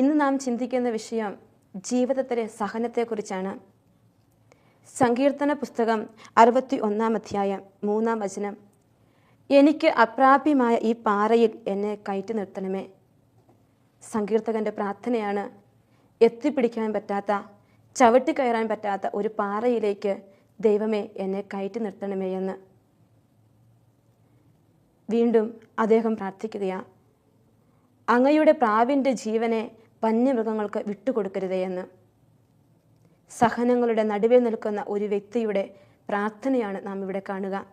ഇന്ന് നാം ചിന്തിക്കുന്ന വിഷയം ജീവിതത്തിലെ സഹനത്തെക്കുറിച്ചാണ്. സങ്കീർത്തന പുസ്തകം അറുപത്തി ഒന്നാം അധ്യായം മൂന്നാം വചനം. എനിക്ക് അപ്രാപ്യമായ ഈ പാറയിൽ എന്നെ കയറ്റി നിർത്തണമേ. സങ്കീർത്തകന്റെ പ്രാർത്ഥനയാണ് എത്തിപ്പിടിക്കാൻ പറ്റാത്ത ചവിട്ടി കയറാൻ പറ്റാത്ത ഒരു പാറയിലേക്ക് ദൈവമേ എന്നെ കയറ്റി നിർത്തണമേ എന്ന്. വീണ്ടും അദ്ദേഹം പ്രാർത്ഥിക്കുകയാണ് അങ്ങയുടെ പ്രാവിന്റെ ജീവനെ വന്യമൃഗങ്ങൾക്ക് വിട്ടുകൊടുക്കരുതേ എന്ന്. സഹനങ്ങളുടെ നടുവിൽ നിൽക്കുന്ന ഒരു വ്യക്തിയുടെ പ്രാർത്ഥനയാണ് നാം ഇവിടെ കാണുക.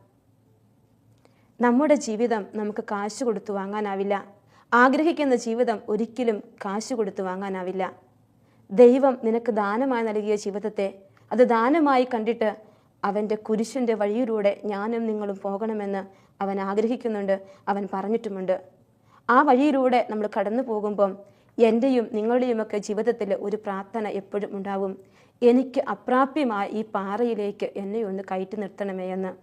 നമ്മുടെ ജീവിതം നമുക്ക് കാശ് കൊടുത്തു വാങ്ങാനാവില്ല. ആഗ്രഹിക്കുന്ന ജീവിതം ഒരിക്കലും കാശ് കൊടുത്തു വാങ്ങാനാവില്ല. ദൈവം നിനക്ക് ദാനമായി നൽകിയ ജീവിതത്തെ അത് ദാനമായി കണ്ടിട്ട് അവന്റെ കുരിശിന്റെ വഴിയിലൂടെ ഞാനും നിങ്ങളും പോകണമെന്ന് അവൻ ആഗ്രഹിക്കുന്നുണ്ട് അവൻ പറഞ്ഞിട്ടുമുണ്ട്. ആ വഴിയിലൂടെ നമ്മൾ കടന്നു പോകുമ്പം എന്റെയും നിങ്ങളുടെയുമൊക്കെ ജീവിതത്തിൽ ഒരു പ്രാർത്ഥന എപ്പോഴും ഉണ്ടാവും. എനിക്ക് അപ്രാപ്യമായ ഈ പാറയിലേക്ക് എന്നെ ഒന്ന് കയറ്റി നിർത്തണമേ എന്ന്.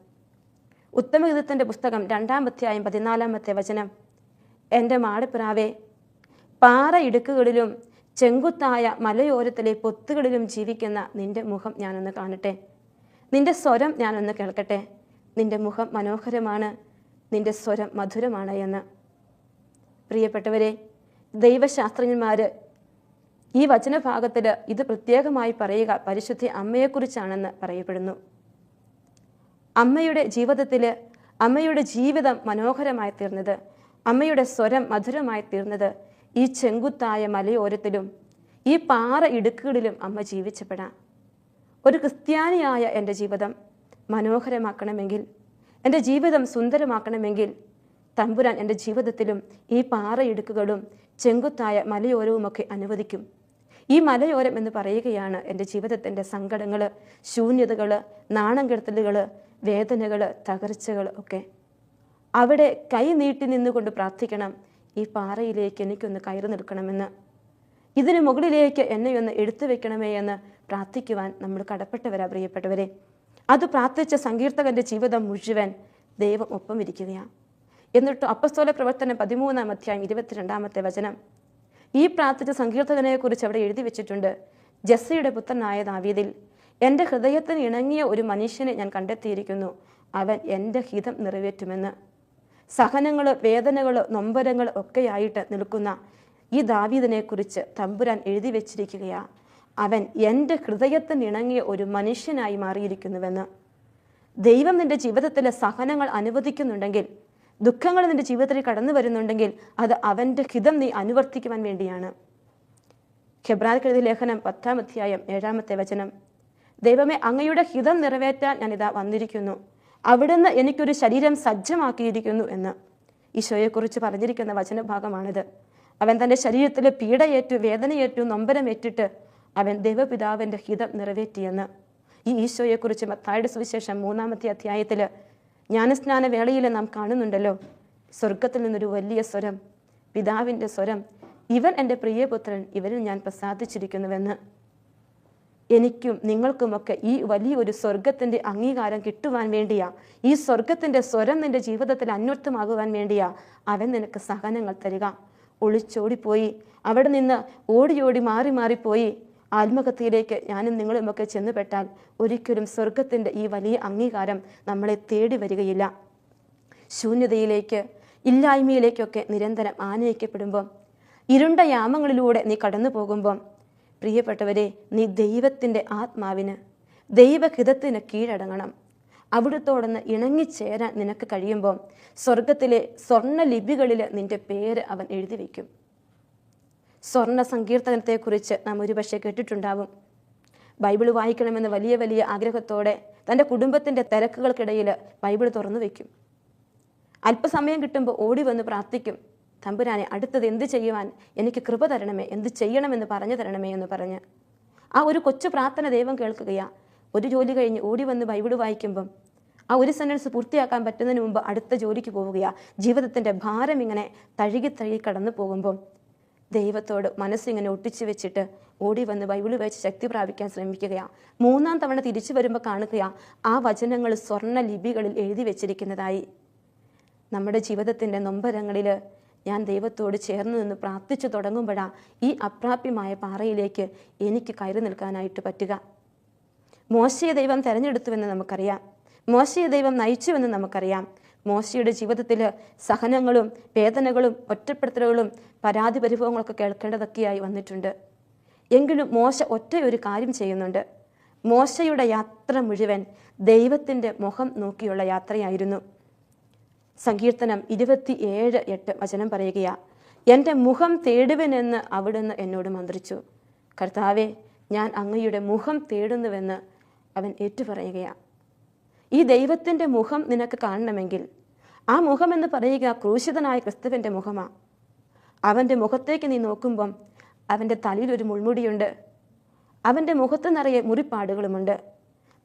ഉത്തമഗീതത്തിന്റെ പുസ്തകം രണ്ടാം അധ്യായം പതിനാലാമത്തെ വചനം. എന്റെ മാടപ്പിറാവേ പാറ ഇടുക്കുകളിലും ചെങ്കുത്തായ മലയോരത്തിലെ പൊത്തുകളിലും ജീവിക്കുന്ന നിന്റെ മുഖം ഞാനൊന്ന് കാണട്ടെ. നിന്റെ സ്വരം ഞാനൊന്ന് കേൾക്കട്ടെ. നിന്റെ മുഖം മനോഹരമാണ്. നിന്റെ സ്വരം മധുരമാണ് എന്ന്. പ്രിയപ്പെട്ടവരെ ദൈവശാസ്ത്രജ്ഞന്മാർ ഈ വചനഭാഗത്തിൽ ഇത് പ്രത്യേകമായി പറയുക പരിശുദ്ധി അമ്മയെക്കുറിച്ചാണെന്ന് പറയപ്പെടുന്നു. അമ്മയുടെ ജീവിതത്തിൽ അമ്മയുടെ ജീവിതം മനോഹരമായി തീർന്നത് അമ്മയുടെ സ്വരം മധുരമായി തീർന്നത് ഈ ചെങ്കുത്തായ മലയോരത്തിലും ഈ പാറ ഇടുക്കുകളിലും അമ്മ ജീവിച്ചപ്പെടാം ഒരു ക്രിസ്ത്യാനിയായ എന്റെ ജീവിതം മനോഹരമാക്കണമെങ്കിൽ എന്റെ ജീവിതം സുന്ദരമാക്കണമെങ്കിൽ തമ്പുരാൻ എന്റെ ജീവിതത്തിലും ഈ പാറയിടുക്കുകളും ചെങ്കുത്തായ മലയോരവുമൊക്കെ അനുവദിക്കും. ഈ മലയോരം എന്ന് പറയുകയാണ് എന്റെ ജീവിതത്തിന്റെ സങ്കടങ്ങൾ ശൂന്യതകൾ നാണം കെടുത്തലുകൾ വേദനകൾ തകർച്ചകൾ ഒക്കെ. അവിടെ കൈ നീട്ടി നിന്നുകൊണ്ട് പ്രാർത്ഥിക്കണം ഈ പാറയിലേക്ക് എനിക്കൊന്ന് കയറി നിൽക്കണമെന്ന്. ഇതിന് മുകളിലേക്ക് എന്നെ ഒന്ന് എടുത്തു വെക്കണമേ എന്ന് പ്രാർത്ഥിക്കുവാൻ നമ്മൾ കടപ്പെട്ടവരാ പ്രിയപ്പെട്ടവരെ. അത് പ്രാർത്ഥിച്ച സങ്കീർത്തകന്റെ ജീവിതം മുഴുവൻ ദൈവം ഒപ്പം ഇരിക്കുകയാണ് എന്നിട്ട് അപ്പസ്തോല പ്രവർത്തനം പതിമൂന്നാം അധ്യായം ഇരുപത്തിരണ്ടാമത്തെ വചനം. ഈ പ്രാർത്ഥിച്ച സങ്കീർത്തകനെക്കുറിച്ച് അവിടെ എഴുതി വെച്ചിട്ടുണ്ട്. ജസ്സിയുടെ പുത്രനായ ദാവീദിൽ എന്റെ ഹൃദയത്തിന് ഇണങ്ങിയ ഒരു മനുഷ്യനെ ഞാൻ കണ്ടെത്തിയിരിക്കുന്നു. അവൻ എന്റെ ഹിതം നിറവേറ്റുമെന്ന്. സഹനങ്ങൾ വേദനകൾ നൊമ്പരങ്ങൾ ഒക്കെയായിട്ട് നിൽക്കുന്ന ഈ ദാവീദിനെക്കുറിച്ച് തമ്പുരാൻ എഴുതി വെച്ചിരിക്കുകയാ. അവൻ എന്റെ ഹൃദയത്തിന് ഇണങ്ങിയ ഒരു മനുഷ്യനായി മാറിയിരിക്കുന്നുവെന്ന്. ദൈവം നിന്റെ ജീവിതത്തിലെ സഹനങ്ങൾ അനുവദിക്കുന്നുണ്ടെങ്കിൽ ദുഃഖങ്ങൾ നിന്റെ ജീവിതത്തിൽ കടന്നു വരുന്നുണ്ടെങ്കിൽ അത് അവന്റെ ഹിതം നീ അനുവർത്തിക്കുവാൻ വേണ്ടിയാണ്. ഹെബ്രാൽക്കെഴുതിയ ലേഖനം പത്താം അധ്യായം ഏഴാമത്തെ വചനം. ദൈവമേ അങ്ങയുടെ ഹിതം നിറവേറ്റാൻ ഞാനിതാ വന്നിരിക്കുന്നു. അവിടുന്ന് എനിക്കൊരു ശരീരം സജ്ജമാക്കിയിരിക്കുന്നു എന്ന്. ഈശോയെക്കുറിച്ച് പറഞ്ഞിരിക്കുന്ന വചനഭാഗമാണിത്. അവൻ തന്റെ ശരീരത്തിൽ പീഡയേറ്റു വേദനയേറ്റു നൊമ്പരമേറ്റിട്ട് അവൻ ദൈവപിതാവിന്റെ ഹിതം നിറവേറ്റിയെന്ന്. ഈ ഈശോയെക്കുറിച്ച് മത്തായുടെ സുവിശേഷം മൂന്നാമത്തെ അധ്യായത്തിൽ ജ്ഞാനസ്നാന വേളയിൽ നാം കാണുന്നുണ്ടല്ലോ. സ്വർഗത്തിൽ നിന്നൊരു വലിയ സ്വരം പിതാവിന്റെ സ്വരം ഇവൻ എന്റെ പ്രിയപുത്രൻ ഇവരിൽ ഞാൻ പ്രസാദിച്ചിരിക്കുന്നുവെന്ന്. എനിക്കും നിങ്ങൾക്കുമൊക്കെ ഈ വലിയൊരു സ്വർഗത്തിന്റെ അംഗീകാരം കിട്ടുവാൻ വേണ്ടിയാ ഈ സ്വർഗത്തിന്റെ സ്വരം നിന്റെ ജീവിതത്തിൽ അന്വർത്ഥമാകുവാൻ വേണ്ടിയാ അവൻ നിനക്ക് സഹനങ്ങൾ തരിക. ഒളിച്ചോടിപ്പോയി അവിടെ നിന്ന് ഓടിയോടി മാറി മാറിപ്പോയി. ആത്മഹത്യയിലേക്ക് ഞാനും നിങ്ങളുമൊക്കെ ചെന്നുപെട്ടാൽ ഒരിക്കലും സ്വർഗത്തിന്റെ ഈ വലിയ അംഗീകാരം നമ്മളെ തേടി വരികയില്ല. ശൂന്യതയിലേക്ക് ഇല്ലായ്മയിലേക്കൊക്കെ നിരന്തരം ആനയിക്കപ്പെടുമ്പോൾ ഇരുണ്ട യാമങ്ങളിലൂടെ നീ കടന്നു പോകുമ്പോൾ പ്രിയപ്പെട്ടവരെ നീ ദൈവത്തിന്റെ ആത്മാവിന് ദൈവഹിതത്തിന് കീഴടങ്ങണം. അവിടുത്തോടൊന്ന് ഇണങ്ങിച്ചേരാൻ നിനക്ക് കഴിയുമ്പോൾ സ്വർഗത്തിലെ സ്വർണ ലിപികളിൽ നിന്റെ പേര് അവൻ എഴുതി വയ്ക്കും. സ്വർണ സങ്കീർത്തനത്തെക്കുറിച്ച് നാം ഒരുപക്ഷെ കേട്ടിട്ടുണ്ടാവും. ബൈബിൾ വായിക്കണമെന്ന് വലിയ വലിയ ആഗ്രഹത്തോടെ തന്റെ കുടുംബത്തിന്റെ തിരക്കുകൾക്കിടയിൽ ബൈബിൾ തുറന്നു വയ്ക്കും. അല്പസമയം കിട്ടുമ്പോൾ ഓടി വന്ന് പ്രാർത്ഥിക്കും. തമ്പുരാനെ അടുത്തത് എന്ത് ചെയ്യുവാൻ എനിക്ക് കൃപ തരണമേ എന്ത് ചെയ്യണമെന്ന് പറഞ്ഞു തരണമേ എന്ന് പറഞ്ഞ്. ആ ഒരു കൊച്ചു പ്രാർത്ഥന ദൈവം കേൾക്കുകയാ. ഒരു ജോലി കഴിഞ്ഞ് ഓടി വന്ന് ബൈബിൾ വായിക്കുമ്പം ആ ഒരു സെന്റൻസ് പൂർത്തിയാക്കാൻ പറ്റുന്നതിന് മുമ്പ് അടുത്ത ജോലിക്ക് പോവുകയാ. ജീവിതത്തിന്റെ ഭാരം ഇങ്ങനെ തഴുകി തഴുകി കടന്നു പോകുമ്പം ദൈവത്തോട് മനസ്സിങ്ങനെ ഒട്ടിച്ചു വെച്ചിട്ട് ഓടി വന്ന് ബൈബിൾ വായിച്ച് ശക്തി പ്രാപിക്കാൻ ശ്രമിക്കുകയാണ് മൂന്നാം തവണ തിരിച്ചു വരുമ്പോൾ കാണുകയാ ആ വചനങ്ങൾ സ്വർണ ലിപികളിൽ എഴുതി വെച്ചിരിക്കുന്നതായി. നമ്മുടെ ജീവിതത്തിന്റെ നൊമ്പരങ്ങളിൽ ഞാൻ ദൈവത്തോട് ചേർന്ന് നിന്ന് പ്രാർത്ഥിച്ചു തുടങ്ങുമ്പോഴാണ് ഈ അപ്രാപ്യമായ പാറയിലേക്ക് എനിക്ക് കയറി നിൽക്കാനായിട്ട് പറ്റുക. മോശയെ ദൈവം തെരഞ്ഞെടുത്തുവെന്ന് നമുക്കറിയാം. മോശയെ ദൈവം നയിച്ചുവെന്ന് നമുക്കറിയാം. മോശയുടെ ജീവിതത്തിൽ സഹനങ്ങളും വേദനകളും ഒറ്റപ്പെടുത്തലുകളും പരാതി പരിഭവങ്ങളൊക്കെ കേൾക്കേണ്ടതൊക്കെയായി വന്നിട്ടുണ്ട്. എങ്കിലും മോശ ഒറ്റ ഒരു കാര്യം ചെയ്യുന്നുണ്ട്. മോശയുടെ യാത്ര മുഴുവൻ ദൈവത്തിന്റെ മുഖം നോക്കിയുള്ള യാത്രയായിരുന്നു. സങ്കീർത്തനം ഇരുപത്തി ഏഴ് എട്ട് വചനം പറയുകയാ എന്റെ മുഖം തേടുവനെന്ന് അവിടുന്ന് എന്നോട് മന്ത്രിച്ചു. കർത്താവെ ഞാൻ അങ്ങയുടെ മുഖം തേടുന്നുവെന്ന് അവൻ ഏറ്റുപറയുകയാ. ഈ ദൈവത്തിന്റെ മുഖം നിനക്ക് കാണണമെങ്കിൽ. ആ മുഖം എന്ന് പറയുക ക്രൂശിതനായ ക്രിസ്തുവിന്റെ മുഖമാ. അവന്റെ മുഖത്തേക്ക് നീ നോക്കുമ്പം അവന്റെ തലയിൽ ഒരു മുൾമുടിയുണ്ട്. അവന്റെ മുഖത്ത് നിറയെ മുറിപ്പാടുകളുമുണ്ട്.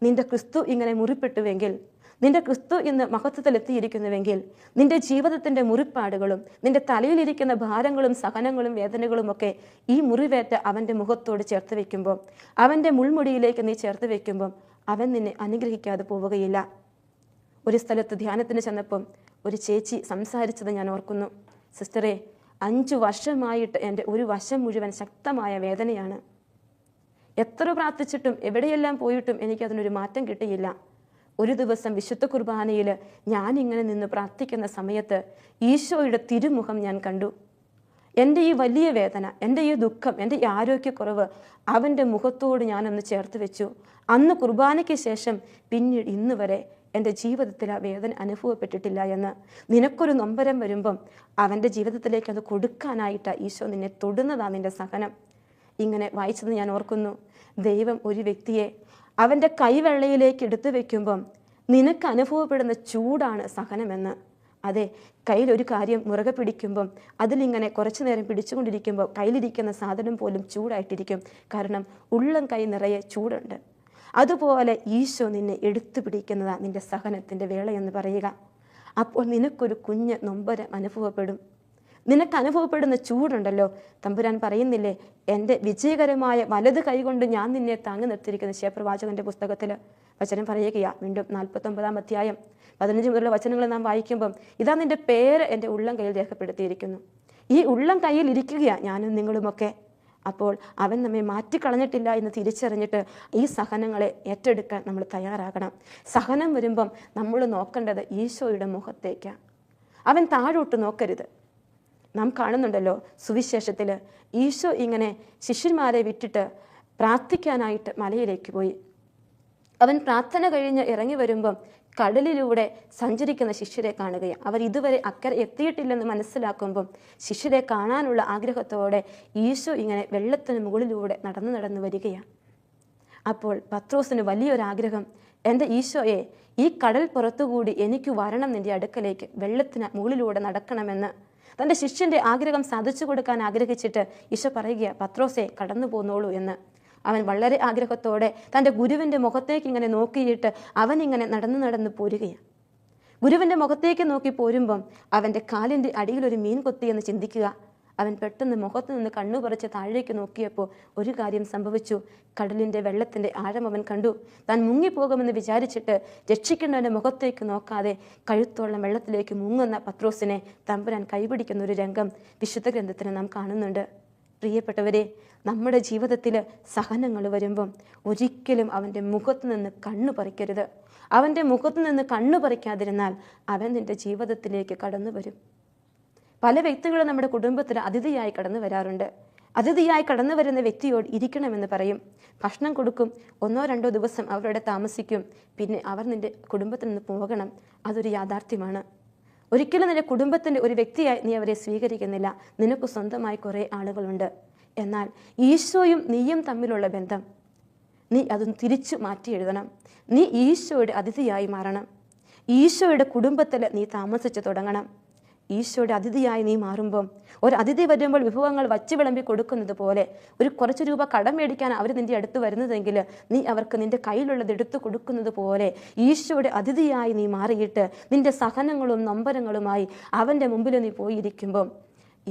നിന്റെ ക്രിസ്തു ഇങ്ങനെ മുറിപ്പെട്ടുവെങ്കിൽ നിന്റെ ക്രിസ്തു ഇന്ന് മഹത്വത്തിലെത്തിയിരിക്കുന്നുവെങ്കിൽ നിന്റെ ജീവിതത്തിന്റെ മുറിപ്പാടുകളും നിന്റെ തലയിലിരിക്കുന്ന ഭാരങ്ങളും സഹനങ്ങളും വേദനകളും ഒക്കെ ഈ മുറിവേറ്റ അവന്റെ മുഖത്തോട് ചേർത്ത് വയ്ക്കുമ്പോൾ അവന്റെ മുൾമുടിയിലേക്ക് നീ ചേർത്ത് വെക്കുമ്പം അവൻ നിന്നെ അനുഗ്രഹിക്കാതെ പോവുകയില്ല. ഒരു സ്ഥലത്ത് ധ്യാനത്തിന് ചെന്നപ്പം ഒരു ചേച്ചി സംസാരിച്ചത് ഞാൻ ഓർക്കുന്നു. സിസ്റ്ററെ അഞ്ചു വർഷമായിട്ട് എന്റെ ഒരു വശം മുഴുവൻ ശക്തമായ വേദനയാണ്. എത്ര പ്രാർത്ഥിച്ചിട്ടും എവിടെയെല്ലാം പോയിട്ടും എനിക്കതിനൊരു മാറ്റം കിട്ടിയില്ല. ഒരു ദിവസം വിശുദ്ധ കുർബാനയിൽ ഞാനിങ്ങനെ നിന്ന് പ്രാർത്ഥിക്കുന്ന സമയത്ത് ഈശോയുടെ തിരുമുഖം ഞാൻ കണ്ടു. എന്റെ ഈ വലിയ വേദന എന്റെ ഈ ദുഃഖം എന്റെ ഈ ആരോഗ്യക്കുറവ് അവന്റെ മുഖത്തോട് ഞാനൊന്ന് ചേർത്ത് വെച്ചു. അന്ന് കുർബാനയ്ക്ക് ശേഷം പിന്നീട് ഇന്ന് വരെ എന്റെ ജീവിതത്തിൽ ആ വേദന അനുഭവപ്പെട്ടിട്ടില്ല എന്ന്. നിനക്കൊരു നൊമ്പരം വരുമ്പം അവന്റെ ജീവിതത്തിലേക്ക് അത് കൊടുക്കാനായിട്ട് ഈശോ നിന്നെ തൊടുന്നതാണ് നിന്റെ സഹനം. ഇങ്ങനെ വായിച്ചത് ഞാൻ ഓർക്കുന്നു. ദൈവം ഒരു വ്യക്തിയെ അവന്റെ കൈവെള്ളയിലേക്ക് എടുത്തു വയ്ക്കുമ്പം നിനക്ക് അനുഭവപ്പെടുന്ന ചൂടാണ് സഹനമെന്ന്. അതെ കയ്യിൽ ഒരു കാര്യം മുറുകെ പിടിക്കുമ്പം അതിലിങ്ങനെ കുറച്ചു നേരം പിടിച്ചുകൊണ്ടിരിക്കുമ്പോൾ കയ്യിലിരിക്കുന്ന സാധനം പോലും ചൂടായിട്ടിരിക്കും. കാരണം ഉള്ളം കൈ നിറയെ ചൂടുണ്ട്. അതുപോലെ ഈശോ നിന്നെ എടുത്തു പിടിക്കുന്നതാണ് നിന്റെ സഹനത്തിന്റെ വേളയെന്ന് പറയുക. അപ്പോൾ നിനക്കൊരു കുഞ്ഞ് നൊമ്പരം അനുഭവപ്പെടും. നിനക്ക് അനുഭവപ്പെടുന്ന ചൂടുണ്ടല്ലോ. തമ്പുരാൻ പറയുന്നില്ലേ എന്റെ വിജയകരമായ വലത് കൈകൊണ്ട് ഞാൻ നിന്നെ താങ്ങി നിർത്തിയിരിക്കുന്ന. ശേപ്രവാചകന്റെ പുസ്തകത്തിൽ വചനം പറയുകയാണ് വീണ്ടും നാൽപ്പത്തൊമ്പതാം അധ്യായം. പതിനഞ്ച് മുതലുള്ള വചനങ്ങൾ നാം വായിക്കുമ്പം ഇതാ നിന്റെ പേര് എന്റെ ഉള്ളം കയ്യിൽ രേഖപ്പെടുത്തിയിരിക്കുന്നു. ഈ ഉള്ളം കയ്യിൽ ഇരിക്കുകയാണ് ഞാനും നിങ്ങളുമൊക്കെ. അപ്പോൾ അവൻ നമ്മെ മാറ്റിക്കളഞ്ഞിട്ടില്ല എന്ന് തിരിച്ചറിഞ്ഞിട്ട് ഈ സഹനങ്ങളെ ഏറ്റെടുക്കാൻ നമ്മൾ തയ്യാറാകണം. സഹനം വരുമ്പം നമ്മൾ നോക്കേണ്ടത് ഈശോയുടെ മുഖത്തേക്കാണ് അവൻ താഴോട്ട് നോക്കരുത്. നാം കാണുന്നുണ്ടല്ലോ സുവിശേഷത്തിൽ ഈശോ ഇങ്ങനെ ശിഷ്യന്മാരെ വിട്ടിട്ട് പ്രാർത്ഥിക്കാനായിട്ട് മലയിലേക്ക് പോയി. അവൻ പ്രാർത്ഥന കഴിഞ്ഞ് ഇറങ്ങി വരുമ്പം കടലിലൂടെ സഞ്ചരിക്കുന്ന ശിഷ്യരെ കാണുകയും അവർ ഇതുവരെ അക്കരെ എത്തിയിട്ടില്ലെന്ന് മനസ്സിലാക്കുമ്പം ശിഷ്യരെ കാണാനുള്ള ആഗ്രഹത്തോടെ ഈശോ ഇങ്ങനെ വെള്ളത്തിന് മുകളിലൂടെ നടന്നു നടന്നു വരികയാണ്. അപ്പോൾ പത്രോസിന് വലിയൊരാഗ്രഹം എന്റെ ഈശോയെ ഈ കടൽ പുറത്തുകൂടി എനിക്ക് വരണം നിന്റെ അടുക്കലേക്ക് വെള്ളത്തിന് മുകളിലൂടെ നടക്കണമെന്ന്. തന്റെ ശിഷ്യന്റെ ആഗ്രഹം സാധിച്ചു കൊടുക്കാൻ ആഗ്രഹിച്ചിട്ട് ഈശോ പറയുക പത്രോസെ കടന്നു പോന്നോളൂ എന്ന്. അവൻ വളരെ ആഗ്രഹത്തോടെ തന്റെ ഗുരുവിന്റെ മുഖത്തേക്ക് ഇങ്ങനെ നോക്കിയിട്ട് അവൻ ഇങ്ങനെ നടന്നു നടന്ന് പോരുകയാണ്. ഗുരുവിന്റെ മുഖത്തേക്ക് നോക്കി പോരുമ്പം അവന്റെ കാലിന്റെ ഒരു മീൻ കൊത്തി എന്ന് ചിന്തിക്കുക. അവൻ പെട്ടെന്ന് മുഖത്ത് നിന്ന് കണ്ണു പറിച്ച് താഴേക്ക് നോക്കിയപ്പോൾ ഒരു കാര്യം സംഭവിച്ചു. കടലിന്റെ വെള്ളത്തിന്റെ ആഴം അവൻ കണ്ടു. താൻ മുങ്ങിപ്പോകുമെന്ന് വിചാരിച്ചിട്ട് രക്ഷിക്കേണ്ടവന്റെ മുഖത്തേക്ക് നോക്കാതെ കഴുത്തോളം വെള്ളത്തിലേക്ക് മുങ്ങുന്ന പത്രോസിനെ തമ്പുരാൻ കൈപിടിക്കുന്ന ഒരു രംഗം വിശുദ്ധ ഗ്രന്ഥത്തിന് നാം കാണുന്നുണ്ട്. പ്രിയപ്പെട്ടവരെ നമ്മുടെ ജീവിതത്തിൽ സഹനങ്ങൾ വരുമ്പം ഒരിക്കലും അവന്റെ മുഖത്ത് നിന്ന് കണ്ണു പറിക്കരുത്. അവന്റെ മുഖത്ത് നിന്ന് കണ്ണു പറിക്കാതിരുന്നാൽ അവൻ നിന്റെ ജീവിതത്തിലേക്ക് കടന്നു വരും. പല വ്യക്തികളും നമ്മുടെ കുടുംബത്തിൽ അതിഥിയായി കടന്നു വരാറുണ്ട്. അതിഥിയായി കടന്നു വരുന്ന വ്യക്തിയോട് ഇരിക്കണമെന്ന് പറയും. ഭക്ഷണം കൊടുക്കും ഒന്നോ രണ്ടോ ദിവസം അവരുടെ താമസിക്കും പിന്നെ അവർ നിന്റെ കുടുംബത്തിൽ നിന്ന് പോകണം. അതൊരു യാഥാർത്ഥ്യമാണ്. ഒരിക്കലും നിന്റെ കുടുംബത്തിന്റെ ഒരു വ്യക്തിയായി നീ അവരെ സ്വീകരിക്കുന്നില്ല. നിനക്ക് സ്വന്തമായി കുറേ ആളുകളുണ്ട്. എന്നാൽ ഈശോയും നീയും തമ്മിലുള്ള ബന്ധം. നീ അത് തിരിച്ചു മാറ്റി എഴുതണം. നീ ഈശോയുടെ അതിഥിയായി മാറണം. ഈശോയുടെ കുടുംബത്തിൽ നീ താമസിച്ചു തുടങ്ങണം. ഈശോയുടെ അതിഥിയായി നീ മാറുമ്പം ഒരു അതിഥി വരുമ്പോൾ വിഭവങ്ങൾ വച്ച് വിളമ്പി കൊടുക്കുന്നത് പോലെ ഒരു കുറച്ച് രൂപ കടം മേടിക്കാൻ അവർ നിന്റെ അടുത്ത് വരുന്നതെങ്കിൽ നീ അവർക്ക് നിന്റെ കയ്യിലുള്ളത് എടുത്തു കൊടുക്കുന്നത് പോലെ ഈശോയുടെ അതിഥിയായി നീ മാറിയിട്ട് നിന്റെ സഹനങ്ങളും നൊമ്പരങ്ങളുമായി അവന്റെ മുമ്പിൽ നീ പോയിരിക്കുമ്പം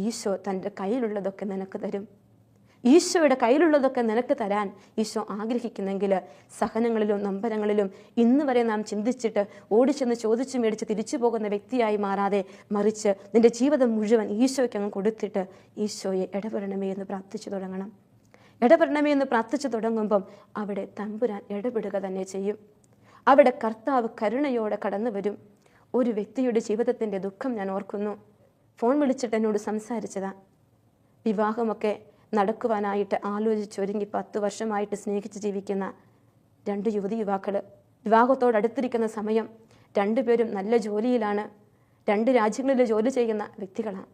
ഈശോ തന്റെ കയ്യിലുള്ളതൊക്കെ നിനക്ക് തരും. ഈശോയുടെ കയ്യിലുള്ളതൊക്കെ നിനക്ക് തരാൻ ഈശോ ആഗ്രഹിക്കുന്നെങ്കിൽ സഹനങ്ങളിലും നമ്പരങ്ങളിലും ഇന്ന് വരെ നാം ചിന്തിച്ചിട്ട് ഓടിച്ചെന്ന് ചോദിച്ചു മേടിച്ച് തിരിച്ചു പോകുന്ന വ്യക്തിയായി മാറാതെ മറിച്ച് നിന്റെ ജീവിതം മുഴുവൻ ഈശോയ്ക്ക് അങ്ങ് കൊടുത്തിട്ട് ഈശോയെ ഇടപെടണമേ എന്ന് പ്രാർത്ഥിച്ചു തുടങ്ങണം. ഇടപെടണമേ എന്ന് പ്രാർത്ഥിച്ചു തുടങ്ങുമ്പം അവിടെ തമ്പുരാൻ ഇടപെടുക തന്നെ ചെയ്യും. അവിടെ കർത്താവ് കരുണയോടെ കടന്നു വരും. ഒരു വ്യക്തിയുടെ ജീവിതത്തിന്റെ ദുഃഖം ഞാൻ ഓർക്കുന്നു. ഫോൺ വിളിച്ചിട്ട് എന്നോട് സംസാരിച്ചതാ. വിവാഹമൊക്കെ നടക്കുവാനായിട്ട് ആലോചിച്ചൊരുങ്ങി പത്ത് വർഷമായിട്ട് സ്നേഹിച്ച് ജീവിക്കുന്ന രണ്ട് യുവതി യുവാക്കൾ വിവാഹത്തോടടുത്തിരിക്കുന്ന സമയം രണ്ടുപേരും നല്ല ജോലിയിലാണ്. രണ്ട് രാജ്യങ്ങളിൽ ജോലി ചെയ്യുന്ന വ്യക്തികളാണ്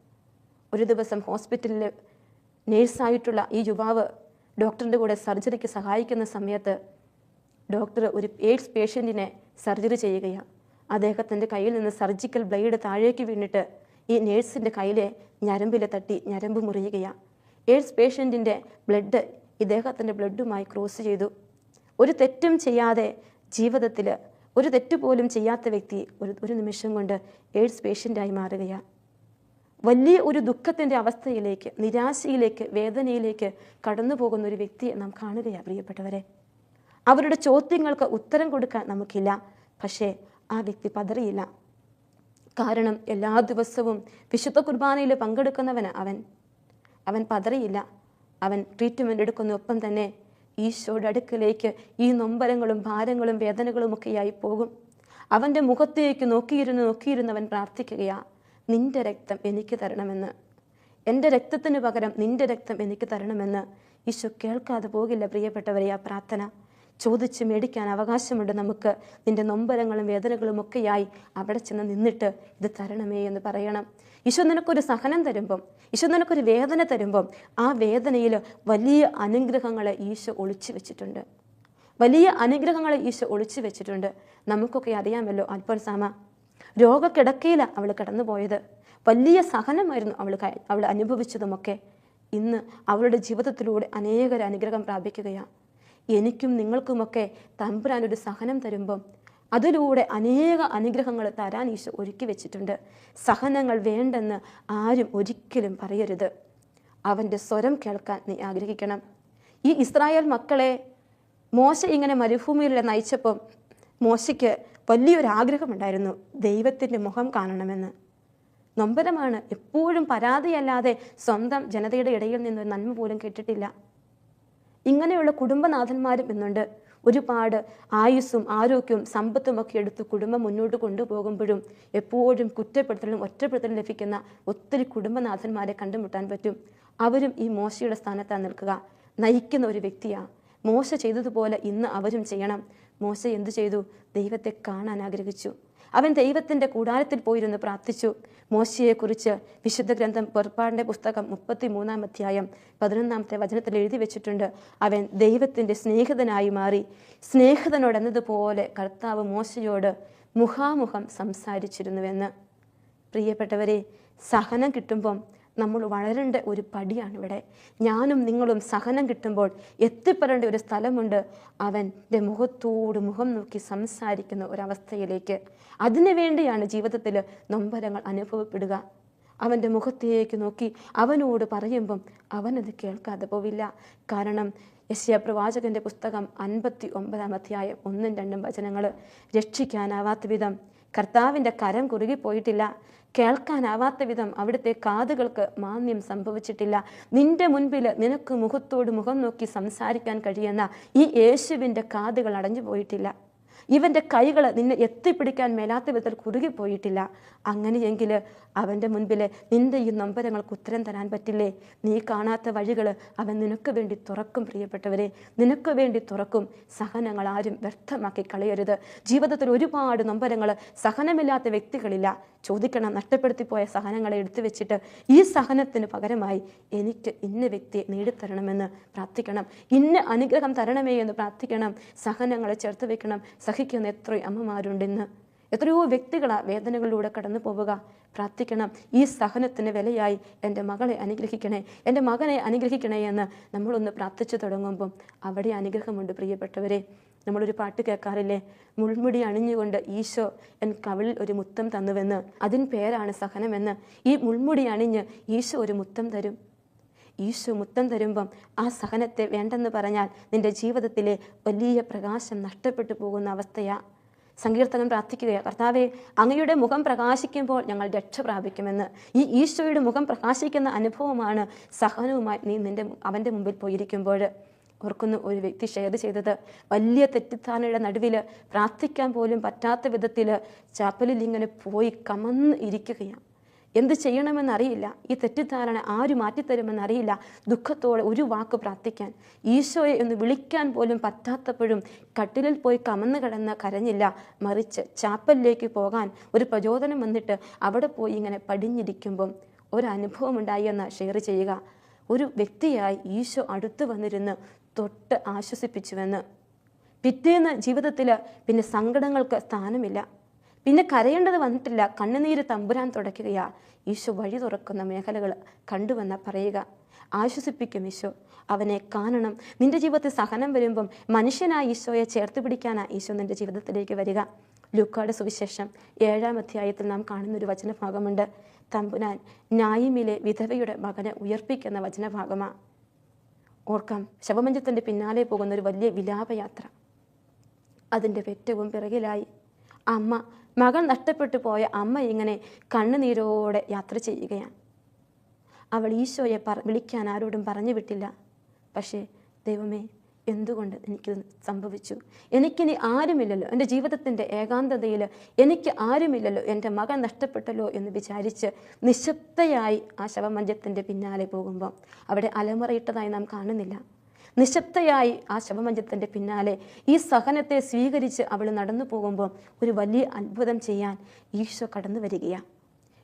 ഒരു ദിവസം ഹോസ്പിറ്റലിൽ നേഴ്സായിട്ടുള്ള ഈ യുവാവ് ഡോക്ടറിന്റെ കൂടെ സർജറിക്ക് സഹായിക്കുന്ന സമയത്ത് ഡോക്ടർ ഒരു എയ്ഡ്സ് പേഷ്യന്റിനെ സർജറി ചെയ്യുകയാണ് അദ്ദേഹത്തിന്റെ കയ്യിൽ നിന്ന് സർജിക്കൽ ബ്ലേഡ് താഴേക്ക് വീണിട്ട് ഈ നേഴ്സിന്റെ കയ്യിലെ ഞരമ്പിലെ തട്ടി ഞരമ്പ് മുറിയുകയാണ് എയ്ഡ്സ് പേഷ്യന്റിന്റെ ബ്ലഡ് ഇദ്ദേഹത്തിന്റെ ബ്ലഡുമായി ക്രോസ് ചെയ്തു. ഒരു തെറ്റും ചെയ്യാതെ ജീവിതത്തിൽ ഒരു തെറ്റ് പോലും ചെയ്യാത്ത വ്യക്തി ഒരു ഒരു നിമിഷം കൊണ്ട് എയ്ഡ്സ് പേഷ്യന്റായി മാറുകയാണ് വലിയ ഒരു ദുഃഖത്തിന്റെ അവസ്ഥയിലേക്ക് നിരാശയിലേക്ക് വേദനയിലേക്ക് കടന്നു പോകുന്ന ഒരു വ്യക്തിയെ നാം കാണുകയാണ് പ്രിയപ്പെട്ടവരെ. അവരുടെ ചോദ്യങ്ങൾക്ക് ഉത്തരം കൊടുക്കാൻ നമുക്കില്ല. പക്ഷേ ആ വ്യക്തി പതറിയില്ല. കാരണം എല്ലാ ദിവസവും വിശുദ്ധ കുർബാനയിൽ പങ്കെടുക്കുന്നവന് അവൻ. അവൻ പതറിയില്ല. അവൻ ട്രീറ്റ്മെന്റ് എടുക്കുന്ന ഒപ്പം തന്നെ ഈശോയുടെ അടുക്കിലേക്ക് ഈ നൊമ്പരങ്ങളും ഭാരങ്ങളും വേദനകളും ഒക്കെയായി പോകും. അവന്റെ മുഖത്തേക്ക് നോക്കിയിരുന്ന് നോക്കിയിരുന്ന് അവൻ പ്രാർത്ഥിക്കുകയാ നിന്റെ രക്തം എനിക്ക് തരണമെന്ന്. എന്റെ രക്തത്തിന് പകരം നിന്റെ രക്തം എനിക്ക് തരണമെന്ന്. ഈശോ കേൾക്കാതെ പോകില്ല പ്രിയപ്പെട്ടവരെ ആ പ്രാർത്ഥന. ചോദിച്ച് മേടിക്കാൻ അവകാശമുണ്ട്. നമുക്ക് നിന്റെ നൊമ്പരങ്ങളും വേദനകളും ഒക്കെയായി അവിടെ ചെന്ന് നിന്നിട്ട് ഇത് തരണമേ എന്ന് പറയണം. ഈശോ നിനക്കൊരു സഹനം തരുമ്പം ഈശോ നിനക്കൊരു വേദന തരുമ്പം ആ വേദനയിൽ വലിയ അനുഗ്രഹങ്ങളെ ഈശോ ഒളിച്ചു വെച്ചിട്ടുണ്ട്. വലിയ അനുഗ്രഹങ്ങളെ ഈശോ ഒളിച്ചു വെച്ചിട്ടുണ്ട്. നമുക്കൊക്കെ അറിയാമല്ലോ അൽഫോൻസാമ രോഗക്കിടക്കയിലാണ് അവൾ കടന്നുപോയത്. വലിയ സഹനമായിരുന്നു അവൾ അവൾ അനുഭവിച്ചതുമൊക്കെ. ഇന്ന് അവളുടെ ജീവിതത്തിലൂടെ അനേകർ അനുഗ്രഹം പ്രാപിക്കുകയാണ്. എനിക്കും നിങ്ങൾക്കുമൊക്കെ തമ്പുരാൻ ഒരു സഹനം തരുമ്പം അതിലൂടെ അനേക അനുഗ്രഹങ്ങൾ തരാൻ ഈശോ ഒരുക്കി വെച്ചിട്ടുണ്ട്. സഹനങ്ങൾ വേണ്ടെന്ന് ആരും ഒരിക്കലും പറയരുത്. അവന്റെ സ്വരം കേൾക്കാൻ നീ ആഗ്രഹിക്കണം. ഈ ഇസ്രായേൽ മക്കളെ മോശ ഇങ്ങനെ മരുഭൂമിയിലൂടെ നയിച്ചപ്പം മോശയ്ക്ക് വലിയൊരു ആഗ്രഹമുണ്ടായിരുന്നു. ദൈവത്തിന്റെ മുഖം കാണണമെന്ന്. നൊമ്പരമാണ്. എപ്പോഴും പരാതിയല്ലാതെ സ്വന്തം ജനതയുടെ ഇടയിൽ നിന്ന് നന്മ പോലും കേട്ടിട്ടില്ല. ഇങ്ങനെയുള്ള കുടുംബനാഥന്മാരും ഇന്നുണ്ട്. ഒരുപാട് ആയുസ്സും ആരോഗ്യവും സമ്പത്തും ഒക്കെ എടുത്ത് കുടുംബം മുന്നോട്ട് കൊണ്ടുപോകുമ്പോഴും എപ്പോഴും കുറ്റപ്പെടുത്തലും ഒറ്റപ്പെടുത്തലും ലഭിക്കുന്ന ഒത്തിരി കുടുംബനാഥന്മാരെ കണ്ടുമുട്ടാൻ പറ്റും. അവരും ഈ മോശയുടെ സ്ഥാനത്താണ് നിൽക്കുക. നയിക്കുന്ന ഒരു വ്യക്തിയാണ് മോശ ചെയ്തതുപോലെ ഇന്ന് അവരും ചെയ്യണം. മോശ എന്തു ചെയ്തു? ദൈവത്തെ കാണാൻ ആഗ്രഹിച്ചു. അവൻ ദൈവത്തിന്റെ കൂടാരത്തിൽ പോയിരുന്ന് പ്രാർത്ഥിച്ചു. മോശയെക്കുറിച്ച് വിശുദ്ധ ഗ്രന്ഥം പുറപ്പാടിന്റെ പുസ്തകം മുപ്പത്തി മൂന്നാം അധ്യായം പതിനൊന്നാമത്തെ വചനത്തിൽ എഴുതി വെച്ചിട്ടുണ്ട്. അവൻ ദൈവത്തിന്റെ സ്നേഹിതനായി മാറി. സ്നേഹിതനോടെന്നതുപോലെ കർത്താവ് മോശയോട് മുഖാമുഖം സംസാരിച്ചിരുന്നുവെന്ന്. പ്രിയപ്പെട്ടവരെ സഹനം കിട്ടുമ്പം നമ്മൾ വളരേണ്ട ഒരു പടിയാണ് ഇവിടെ ഞാനും നിങ്ങളും സഹനം കിട്ടുമ്പോൾ എത്തിപ്പെടേണ്ട ഒരു സ്ഥലമുണ്ട്. അവന്റെ മുഖത്തോട് മുഖം നോക്കി സംസാരിക്കുന്ന ഒരവസ്ഥയിലേക്ക്. അതിനു വേണ്ടിയാണ് ജീവിതത്തിൽ നൊമ്പരങ്ങൾ അനുഭവപ്പെടുക. അവന്റെ മുഖത്തേക്ക് നോക്കി അവനോട് പറയുമ്പം അവനത് കേൾക്കാതെ പോവില്ല. കാരണം യശ്യ പ്രവാചകന്റെ പുസ്തകം അൻപത്തി ഒമ്പതാം അധ്യായം ഒന്നും രണ്ടും വചനങ്ങൾ രക്ഷിക്കാനാവാത്ത വിധം കർത്താവിന്റെ കരം കുറുകിപ്പോയിട്ടില്ല. കേൾക്കാനാവാത്ത വിധം അവിടുത്തെ കാതുകൾക്ക് മാന്യം സംഭവിച്ചിട്ടില്ല. നിന്റെ മുൻപിൽ നിനക്ക് മുഖത്തോട് മുഖം നോക്കി സംസാരിക്കാൻ കഴിയുന്ന ഈ യേശുവിന്റെ കാതുകൾ അടഞ്ഞു പോയിട്ടില്ല ഇവന്റെ കൈകൾ നിന്നെ എത്തിപ്പിടിക്കാൻ മേലാത്ത വിധത്തിൽ കുറുകിപ്പോയിട്ടില്ല അങ്ങനെയെങ്കിൽ അവന്റെ മുൻപിൽ നിന്റെ ഈ നൊമ്പരങ്ങൾക്ക് ഉത്തരം തരാൻ പറ്റില്ലേ? നീ കാണാത്ത വഴികൾ അവൻ നിനക്ക് വേണ്ടി തുറക്കും പ്രിയപ്പെട്ടവരെ. നിനക്ക് വേണ്ടി തുറക്കും. സഹനങ്ങൾ ആരും വ്യർത്ഥമാക്കി കളയരുത്. ജീവിതത്തിൽ ഒരുപാട് നൊമ്പരങ്ങൾ സഹനമില്ലാത്ത വ്യക്തികളില്ല. ചോദിക്കണം നഷ്ടപ്പെടുത്തിപ്പോയ സഹനങ്ങളെ എടുത്തു വെച്ചിട്ട് ഈ സഹനത്തിന് പകരമായി എനിക്ക് ഇന്ന വ്യക്തിയെ നേടിത്തരണമെന്ന് പ്രാർത്ഥിക്കണം. ഇന്ന അനുഗ്രഹം തരണമേ എന്ന് പ്രാർത്ഥിക്കണം. സഹനങ്ങളെ ചേർത്ത് വെക്കണം. സഹിക്കുന്ന എത്രയോ അമ്മമാരുണ്ടെന്ന്. എത്രയോ വ്യക്തികളാ വേദനകളിലൂടെ കടന്നു പോവുക. പ്രാർത്ഥിക്കണം ഈ സഹനത്തിന് വിലയായി എന്റെ മകളെ അനുഗ്രഹിക്കണേ എന്റെ മകനെ അനുഗ്രഹിക്കണേ എന്ന് നമ്മളൊന്ന് പ്രാർത്ഥിച്ചു തുടങ്ങുമ്പം അവിടെ അനുഗ്രഹമുണ്ട് പ്രിയപ്പെട്ടവരെ. നമ്മളൊരു പാട്ട് കേൾക്കാറില്ലേ? മുൾമുടി അണിഞ്ഞുകൊണ്ട് ഈശോ എൻ കവിളിൽ ഒരു മുത്തം തന്നുവെന്ന്. അതിൻ പേരാണ് സഹനമെന്ന്. ഈ മുൾമുടി അണിഞ്ഞ് ഈശോ ഒരു മുത്തം തരും. ഈശോ മുത്തം തരുമ്പം ആ സഹനത്തെ വേണ്ടെന്ന് പറഞ്ഞാൽ നിന്റെ ജീവിതത്തിലെ വലിയ പ്രകാശം നഷ്ടപ്പെട്ടു പോകുന്ന അവസ്ഥയാ. സങ്കീർത്തനം പ്രാർത്ഥിക്കുകയാണ് കർത്താവെ അങ്ങയുടെ മുഖം പ്രകാശിക്കുമ്പോൾ ഞങ്ങൾ രക്ഷ പ്രാപിക്കുമെന്ന്. ഈ ഈശോയുടെ മുഖം പ്രകാശിക്കുന്ന അനുഭവമാണ് സഹനവുമായി നീ നിന്റെ അവന്റെ മുമ്പിൽ പോയിരിക്കുമ്പോൾ. ഓർക്കുന്നു ഒരു വ്യക്തി ഷെയർ ചെയ്തത്. വലിയ തെറ്റിദ്ധാരണയുടെ നടുവിൽ പ്രാർത്ഥിക്കാൻ പോലും പറ്റാത്ത വിധത്തിൽ ചാപ്പലിൽ ഇങ്ങനെ പോയി കമന്ന് ഇരിക്കുകയാണ് എന്ത് ചെയ്യണമെന്നറിയില്ല. ഈ തെറ്റിദ്ധാരണ ആര് മാറ്റിത്തരുമെന്നറിയില്ല. ദുഃഖത്തോടെ ഒരു വാക്ക് പ്രാർത്ഥിക്കാൻ ഈശോയെ ഒന്ന് വിളിക്കാൻ പോലും പറ്റാത്തപ്പോഴും കട്ടിലിൽ പോയി കമന്ന് കിടന്ന് കരഞ്ഞില്ല. മറിച്ച് ചാപ്പലിലേക്ക് പോകാൻ ഒരു പ്രചോദനം വന്നിട്ട് അവിടെ പോയി ഇങ്ങനെ പടിഞ്ഞിരിക്കുമ്പം ഒരു അനുഭവം ഉണ്ടായി എന്ന് ഷെയർ ചെയ്യുക. ഒരു വ്യക്തിയായി ഈശോ അടുത്ത് വന്നിരുന്ന് തൊട്ട് ആശ്വസിപ്പിച്ചുവെന്ന്. പിറ്റേന്ന് ജീവിതത്തിൽ പിന്നെ സങ്കടങ്ങൾക്ക് സ്ഥാനമില്ല. പിന്നെ കരയേണ്ടത് വന്നിട്ടില്ല. കണ്ണുനീര് തമ്പുരാൻ തുടയ്ക്കുകയാ. ഈശോ വഴി തുറക്കുന്ന മേഖലകൾ കണ്ടുവെന്ന പറയുക. ആശ്വസിപ്പിക്കും ഈശോ. അവനെ കാണണം. നിന്റെ ജീവിതത്തിൽ സഹനം വരുമ്പം മനുഷ്യനായ ഈശോയെ ചേർത്ത് പിടിക്കാനാ ഈശോ നിന്റെ ജീവിതത്തിലേക്ക് വരിക. ലൂക്കാട് സുവിശേഷം ഏഴാം അധ്യായത്തിൽ നാം കാണുന്ന ഒരു വചനഭാഗമുണ്ട്. തമ്പുരാൻ ന്യായിമിലെ വിധവയുടെ മകനെ ഉയർപ്പിക്കുന്ന വചനഭാഗമാണ് ഓർക്കാം ശവമഞ്ചത്തിന്റെ പിന്നാലെ പോകുന്ന ഒരു വലിയ വിലാപയാത്ര. അതിന്റെ വെറ്റവും പിറകിലായി അമ്മ മകൾ നഷ്ടപ്പെട്ടു പോയ അമ്മ ഇങ്ങനെ കണ്ണുനീരോടെ യാത്ര ചെയ്യുകയാണ്. അവൾ ഈശോയെ പറ വിളിക്കാൻ ആരോടും പറഞ്ഞു വിട്ടില്ല. പക്ഷേ ദൈവമേ എന്തുകൊണ്ട് എനിക്കിത് സംഭവിച്ചു? എനിക്കിനി ആരുമില്ലല്ലോ? എന്റെ ജീവിതത്തിന്റെ ഏകാന്തതയിൽ എനിക്ക് ആരുമില്ലല്ലോ? എന്റെ മകൻ നഷ്ടപ്പെട്ടല്ലോ എന്ന് വിചാരിച്ച് നിശബ്ദയായി ആ ശവമഞ്ചത്തിന്റെ പിന്നാലെ പോകുമ്പോൾ അവിടെ അലമുറയിട്ടതായി നാം കാണുന്നില്ല. നിശബ്ദയായി ആ ശവമഞ്ചത്തിന്റെ പിന്നാലെ ഈ സഹനത്തെ സ്വീകരിച്ച് അവൾ നടന്നു പോകുമ്പോൾ ഒരു വലിയ അത്ഭുതം ചെയ്യാൻ ഈശോ കടന്നു വരികയാണ്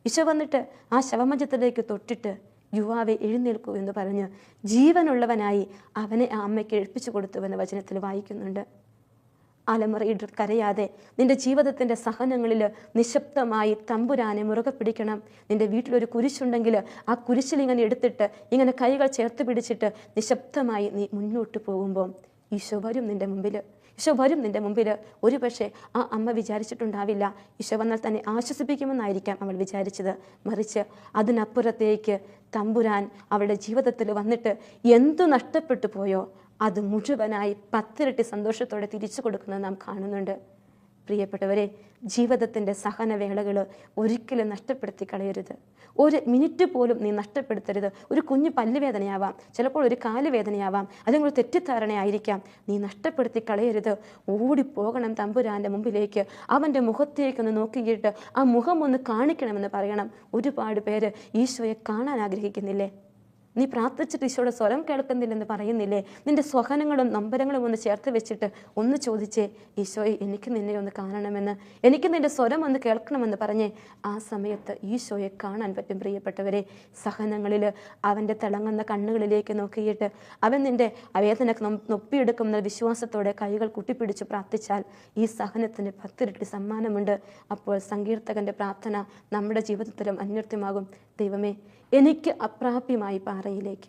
ഈശോ വന്നിട്ട് ആ ശവമഞ്ചത്തിലേക്ക് തൊട്ടിട്ട് യുവാവെ എഴുന്നേൽക്കൂ എന്ന് പറഞ്ഞ് ജീവനുള്ളവനായി അവനെ ആ അമ്മയ്ക്ക് എഴുപ്പിച്ചു കൊടുത്തുവെന്ന് വചനത്തിൽ വായിക്കുന്നുണ്ട്. അലമുറയിട്ട് കരയാതെ നിന്റെ ജീവിതത്തിന്റെ സഹനങ്ങളിൽ നിശബ്ദമായി തമ്പുരാനെ മുറുകെ പിടിക്കണം. നിന്റെ വീട്ടിലൊരു കുരിശുണ്ടെങ്കിൽ ആ കുരിശിൽ ഇങ്ങനെ എടുത്തിട്ട് ഇങ്ങനെ കൈകൾ ചേർത്ത് പിടിച്ചിട്ട് നിശബ്ദമായി നീ മുന്നോട്ട് പോകുമ്പോൾ ഈശോ വരും നിന്റെ മുമ്പിൽ ഈശോ വരും നിന്റെ മുമ്പിൽ ഒരു പക്ഷേ ആ അമ്മ വിചാരിച്ചിട്ടുണ്ടാവില്ല. ഈശോ വന്നാൽ തന്നെ ആശ്വസിപ്പിക്കുമെന്നായിരിക്കാം അവൾ വിചാരിച്ചത്. മറിച്ച് അതിനപ്പുറത്തേക്ക് തമ്പുരാൻ അവളുടെ ജീവിതത്തിൽ വന്നിട്ട് എന്തു നഷ്ടപ്പെട്ടു പോയോ? അത് മുഴുവനായി പത്തിരട്ടി സന്തോഷത്തോടെ തിരിച്ചു കൊടുക്കുന്നത് നാം കാണുന്നുണ്ട്. പ്രിയപ്പെട്ടവരെ ജീവിതത്തിന്റെ സഹനവേളകൾ ഒരിക്കലും നഷ്ടപ്പെടുത്തി കളയരുത്. ഒരു മിനിറ്റ് പോലും നീ നഷ്ടപ്പെടുത്തരുത്. ഒരു കുഞ്ഞു പല്ലുവേദനയാവാം ചിലപ്പോൾ ഒരു കാലുവേദനയാവാം അല്ലെങ്കിൽ ഒരു തെറ്റിദ്ധാരണയായിരിക്കാം. നീ നഷ്ടപ്പെടുത്തി കളയരുത്. ഓടിപ്പോകണം തമ്പുരാന്റെ മുമ്പിലേക്ക്. അവന്റെ മുഖത്തേക്കൊന്ന് നോക്കിയിട്ട് ആ മുഖം ഒന്ന് കാണിക്കണമെന്ന് പറയണം. ഒരുപാട് പേര് ഈശോയെ കാണാൻ ആഗ്രഹിക്കുന്നില്ലേ? നീ പ്രാർത്ഥിച്ചിട്ട് ഈശോയുടെ സ്വരം കേൾക്കുന്നില്ലെന്ന് പറയുന്നില്ലേ? നിന്റെ സ്വഹനങ്ങളും നമ്പരങ്ങളും ഒന്ന് ചേർത്ത് വെച്ചിട്ട് ഒന്ന് ചോദിച്ചേ ഈശോയെ എനിക്ക് നിന്നെ ഒന്ന് കാണണമെന്ന്. എനിക്ക് നിന്റെ സ്വരം ഒന്ന് കേൾക്കണമെന്ന് പറഞ്ഞ്. ആ സമയത്ത് ഈശോയെ കാണാൻ പറ്റും പ്രിയപ്പെട്ടവരെ. സഹനങ്ങളിൽ അവന്റെ തിളങ്ങുന്ന കണ്ണുകളിലേക്ക് നോക്കിയിട്ട് അവൻ നിന്റെ വേദന നൊപ്പിയെടുക്കുന്ന വിശ്വാസത്തോടെ കൈകൾ കുട്ടിപ്പിടിച്ച് പ്രാർത്ഥിച്ചാൽ ഈ സഹനത്തിന് പത്തിരട്ടി സമ്മാനമുണ്ട്. അപ്പോൾ സങ്കീർത്തകന്റെ പ്രാർത്ഥന നമ്മുടെ ജീവിതത്തിലും അന്വർത്ഥ്യമാകും ദൈവമേ എനിക്ക് അപ്രാപ്യമായി പാറയിലേക്ക്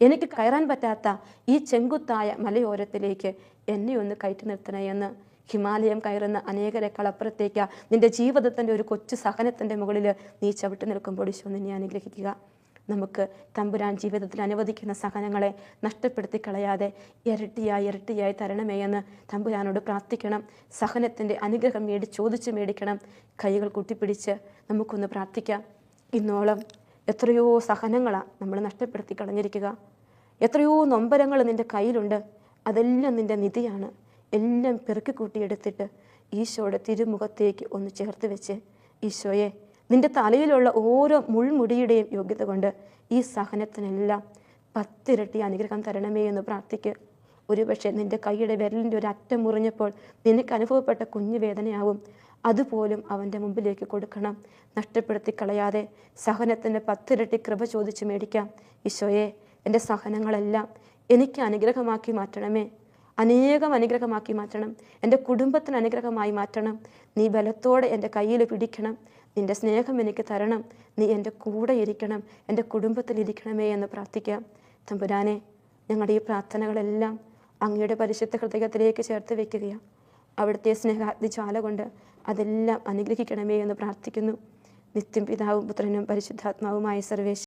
എനിക്ക് കയറാൻ പറ്റാത്ത ഈ ചെങ്കുത്തായ മലയോരത്തിലേക്ക് എന്നെ ഒന്ന് കയറ്റി നിർത്തണേ എന്ന് ഹിമാലയം കയറുന്ന അനേകരെക്കാൾ അപ്പുറത്തേക്ക് നിന്റെ ജീവിതത്തിന്റെ ഒരു കൊച്ചു സഹനത്തിന്റെ മുകളിൽ നീ ചവിട്ടി നിൽക്കുമ്പോൾ ഈശോ നിന്നെ അനുഗ്രഹിക്കുക. നമുക്ക് തമ്പുരാൻ ജീവിതത്തിൽ അനുവദിക്കുന്ന സഹനങ്ങളെ നഷ്ടപ്പെടുത്തി കളയാതെ ഇരട്ടിയായി ഇരട്ടിയായി തരണമേ എന്ന് തമ്പുരാനോട് പ്രാർത്ഥിക്കണം. സഹനത്തിന്റെ അനുഗ്രഹം മേടി ചോദിച്ച് മേടിക്കണം. കൈകൾ കൂട്ടിപ്പിടിച്ച് നമുക്കൊന്ന് പ്രാർത്ഥിക്കാം. ഇന്നോളം എത്രയോ സഹനങ്ങളാണ് നമ്മൾ നഷ്ടപ്പെടുത്തി കളഞ്ഞിരിക്കുക. എത്രയോ നൊമ്പരങ്ങൾ നിന്റെ കയ്യിലുണ്ട്. അതെല്ലാം നിന്റെ നിധിയാണ്. എല്ലാം പെറുക്കി കൂട്ടിയെടുത്തിട്ട് ഈശോയുടെ തിരുമുഖത്തേക്ക് ഒന്ന് ചേർത്ത് വെച്ച്. ഈശോയെ നിന്റെ തലയിലുള്ള ഓരോ മുൾമുടിയുടെയും യോഗ്യത കൊണ്ട് ഈ സഹനത്തിനെല്ലാം പത്തിരട്ടി അനുഗ്രഹം തരണമേ എന്ന് പ്രാർത്ഥിക്കുക ഒരുപക്ഷെ നിന്റെ കൈയുടെ വിരലിന്റെ ഒരു അറ്റം മുറിഞ്ഞപ്പോൾ നിനക്ക് അനുഭവപ്പെട്ട കുഞ്ഞു വേദനയാവും അതുപോലും അവന്റെ മുമ്പിലേക്ക് കൊടുക്കണം. നഷ്ടപ്പെടുത്തി കളയാതെ സഹനത്തിന്റെ പത്തിരട്ടി കൃപ ചോദിച്ച് മേടിക്കാം. ഈശോയെ എന്റെ സഹനങ്ങളെല്ലാം എനിക്ക് അനുഗ്രഹമാക്കി മാറ്റണമേ. അനേകം അനുഗ്രഹമാക്കി മാറ്റണം. എന്റെ കുടുംബത്തിന് അനുഗ്രഹമായി മാറ്റണം. നീ ബലത്തോടെ എന്റെ കയ്യിൽ പിടിക്കണം. നിന്റെ സ്നേഹം എനിക്ക് തരണം. നീ എന്റെ കൂടെ ഇരിക്കണം. എന്റെ കുടുംബത്തിൽ ഇരിക്കണമേ എന്ന് പ്രാർത്ഥിക്കാം. തമ്പുരാനെ ഞങ്ങളുടെ ഈ പ്രാർത്ഥനകളെല്ലാം അങ്ങയുടെ പരിശുദ്ധ ഹൃദയത്തിലേക്ക് ചേർത്ത് വെക്കുകയാണ്. അവിടുത്തെ സ്നേഹാഗ്നി ജ്വാല കൊണ്ട് അതെല്ലാം അനുഗ്രഹിക്കണമേ എന്ന് പ്രാർത്ഥിക്കുന്നു. നിത്യം പിതാവും പുത്രനും പരിശുദ്ധാത്മാവുമായ സർവേശ്